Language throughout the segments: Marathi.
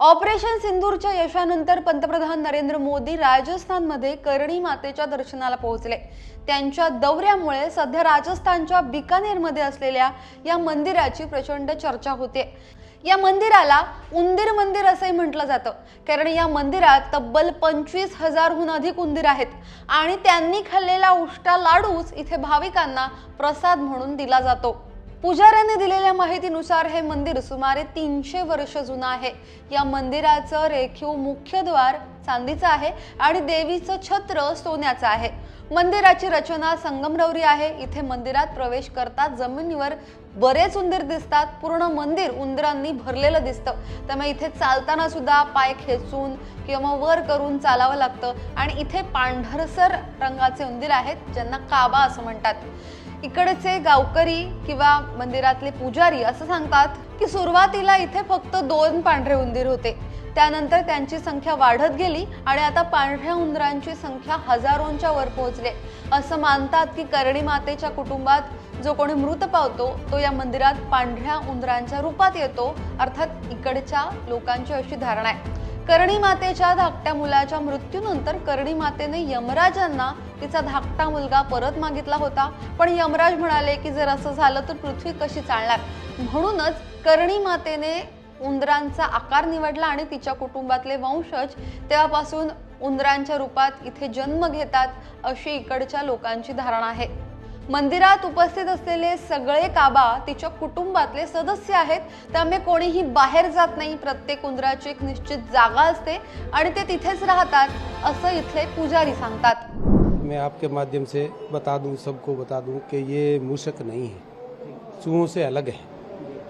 ऑपरेशन सिंदूरच्या यशानंतर पंतप्रधान नरेंद्र मोदी राजस्थानमध्ये करणी मातेच्या दर्शनाला पोहोचले. त्यांच्या दौऱ्यामुळे सध्या राजस्थानच्या बिकानेरमध्ये असलेल्या या मंदिराची प्रचंड चर्चा होते. या मंदिराला उंदीर मंदिर असंही म्हटलं जातं. कारण या मंदिरात तब्बल पंचवीस हजारहून अधिक उंदीर आहेत. आणि त्यांनी खाल्लेला उष्टा लाडूच इथे भाविकांना प्रसाद म्हणून दिला जातो. पुजाऱ्यांनी दिलेल्या माहितीनुसार हे मंदिर सुमारे तीनशे वर्ष जुनं आहे. या मंदिराचं रेखीव मुख्यद्वार चांदीचं आहे आणि देवीचं छत्र सोन्याचं आहे. मंदिराची रचना संगमरवरी आहे. इथे मंदिरात प्रवेश करतात जमिनीवर बरेच उंदीर दिसतात पूर्ण मंदिर उंदरांनी भरलेलं दिसतं. त्यामुळे इथे चालताना सुद्धा पाय खेचून किंवा मग वर करून चालावं लागतं. आणि इथे पांढरसर रंगाचे उंदीर आहेत ज्यांना काबा असं म्हणतात. इकडचे गावकरी किंवा मंदिरातले पुजारी असं सांगतात की सुरुवातीला इथे फक्त दोन पांढरे उंदीर होते. त्यानंतर त्यांची संख्या वाढत गेली आणि आता पांढऱ्या उंदरांची संख्या हजारोंच्या वर पोहोचले. असं मानतात की करणी मातेच्या कुटुंबात जो कोणी मृत पावतो तो या मंदिरात पांढऱ्या उंदरांच्या रूपात येतो अर्थात इकडच्या लोकांची अशी धारणा आहे. करणी मातेच्या धाकट्या मुलाच्या मृत्यूनंतर करणी मातेने यमराजांना तिचा धाकटा मुलगा परत मागितला होता. पण यमराज म्हणाले की जर असं झालं तर पृथ्वी कशी चालणार? म्हणूनच करणी मातेने उंदरांचा आकार निवडला आणि तिच्या कुटुंबातले वंशज तेव्हापासून उंदरांच्या रूपात इथे जन्म घेतात अशी इकडच्या लोकांची धारणा आहे. मंदिरात उपस्थित असलेले सगळे काबा तिच्या कुटुंबातले सदस्य आहेत. त्यामुळे कोणीही बाहेर जात नाही. प्रत्येक उंदराची एक निश्चित जागा असते आणि ते तिथेच राहतात असं इथले पुजारी सांगतात. मैं आपके माध्यम से बता दूं सबको बता दूं कि ये मूषक नहीं है। चूहों से अलग है।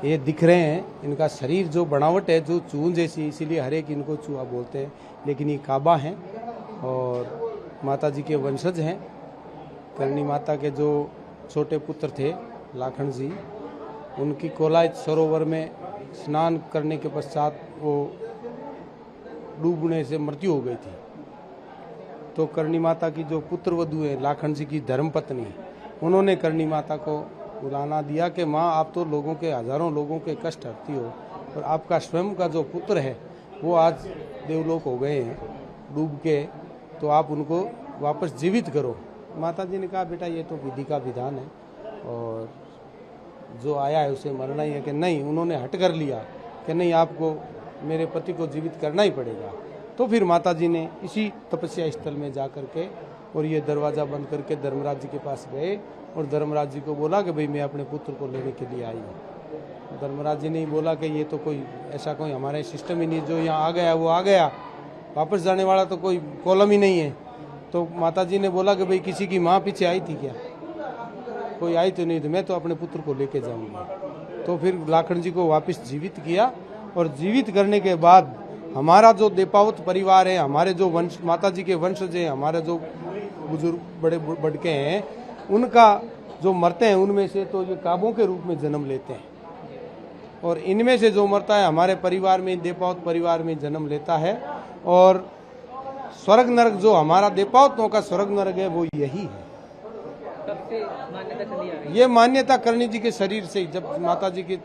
ये दिख रहे हैं। इनका शरीर जो बनावट है जो चून जैसी इसीलिए हर एक इनको चूहा बोलते हैं। लेकिन ये काबा हैं और माता जी के वंशज हैं। करणी माता के जो छोटे पुत्र थे लाखन जी उनकी कोलायत सरोवर में स्नान करने के पश्चात वो डूबने से मृत्यु हो गई थी। तो करणी माता की जो पुत्र वधु है लाखन जी की धर्मपत्नी, उन्होंने करणी माता को बुलाना दिया कि, माँ, आप तो लोगों के, हज़ारों लोगों के कष्ट हरती हो और आपका स्वयं का जो पुत्र है, वो आज देवलोक हो गए हैं, डूब के तो आप उनको वापस जीवित करो। माता जी ने कहा, बेटा, ये तो विधि का विधान है और जो आया है उसे मरना ही है कि नहीं, उन्होंने हट कर लिया कि नहीं, आपको मेरे पति को जीवित करना ही पड़ेगा। तो फिर माता जी ने इसी तपस्या स्थल में जा कर के और ये दरवाज़ा बंद करके धर्मराज जी के पास गए और धर्मराज जी को बोला कि, भाई, मैं अपने पुत्र को लेने के लिए आई हूँ। धर्मराज जी ने बोला कि, ये तो कोई, ऐसा कोई हमारे सिस्टम ही नहीं जो यहाँ आ गया वो आ गया। वापस जाने वाला तो कोई कॉलम ही नहीं है। तो माता जी ने बोला कि भाई, किसी की माँ पीछे आई थी क्या? कोई आई तो नहीं तो मैं तो अपने पुत्र को लेके जाऊँगी। तो फिर लाखन जी को वापस जीवित किया और जीवित करने के बाद हमारा जो देपावत परिवार है, हमारे जो वंश माता जी के वंशज हैं, हमारे जो बुज़ुर्ग, बड़े बड़के हैं, उनका जो मरते हैं, उनमें से तो ये काबों के रूप में जन्म लेते हैं। और इनमें से जो मरता है, हमारे परिवार में, देपावत परिवार में जन्म लेता है। और स्वर्ग नरक जो हमारा देपावतों का स्वर्ग नरक है वो यही है। से मान्यता चली आ रही ये मान्यता करणी जी के शरीर से ही, जब माता जी के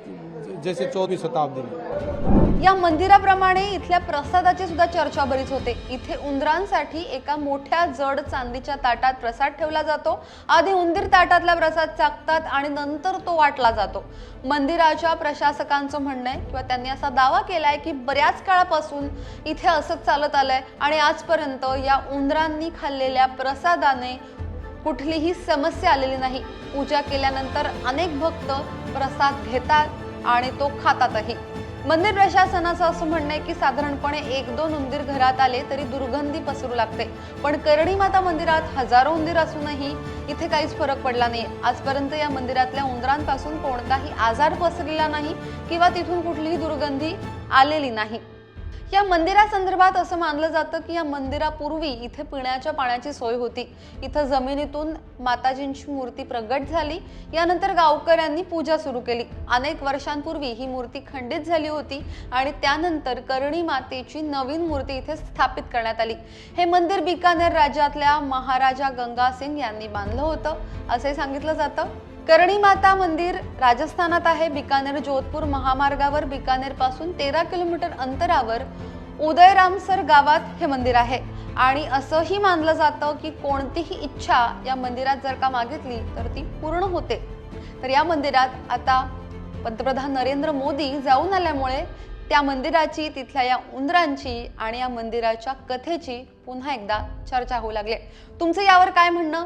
जैसे चौदहवीं शताब्दी में। या मंदिराप्रमाणे इथल्या प्रसादाची सुद्धा चर्चा बरीच होते. इथे उंदरांसाठी एका मोठ्या जड चांदीच्या ताटात प्रसाद ठेवला जातो. आधी उंदीर ताटातला प्रसाद चाकतात आणि नंतर तो वाटला जातो. मंदिराच्या प्रशासकांचं म्हणणं आहे किंवा त्यांनी असा दावा केलाय की बऱ्याच काळापासून इथे असंच चालत आलंय आणि आजपर्यंत या उंदरांनी खाल्लेल्या प्रसादाने कुठलीही समस्या आलेली नाही. पूजा केल्यानंतर अनेक भक्त प्रसाद घेतात आणि तो खातातही. मंदिर प्रशासनाचं असं म्हणणं आहे की साधारणपणे एक दोन उंदीर घरात आले तरी दुर्गंधी पसरू लागते. पण करणी माता मंदिरात हजारो उंदीर असूनही इथे काहीच फरक पडला नाही. आजपर्यंत या मंदिरातल्या उंदरांपासून कोणताही आजार पसरलेला नाही किंवा तिथून कुठलीही दुर्गंधी आलेली नाही. या मंदिरासंदर्भात असं मानलं जातं की या मंदिरापूर्वी इथे पिण्याच्या पाण्याची सोय होती. इथं जमिनीतून माताजींची मूर्ती प्रगट झाली. यानंतर गावकऱ्यांनी पूजा सुरू केली. अनेक वर्षांपूर्वी ही मूर्ती खंडित झाली होती आणि त्यानंतर करणी मातेची नवीन मूर्ती इथे स्थापित करण्यात आली. हे मंदिर बिकानेर राज्यातल्या महाराजा गंगासिंग यांनी बांधलं होतं असे सांगितलं जातं. करणी माता मंदिर राजस्थानात आहे. बिकानेर जोधपूर महामार्गावर बिकानेरपासून तेरा किलोमीटर अंतरावर उदयरामसर गावात हे मंदिर आहे. आणि असंही मानलं जातं की कोणतीही इच्छा या मंदिरात जर का मागितली तर ती पूर्ण होते. तर या मंदिरात आता पंतप्रधान नरेंद्र मोदी जाऊन आल्यामुळे त्या मंदिराची तिथल्या या उंदरांची आणि या मंदिराच्या कथेची पुन्हा एकदा चर्चा होऊ लागली. तुमचं यावर काय म्हणणं?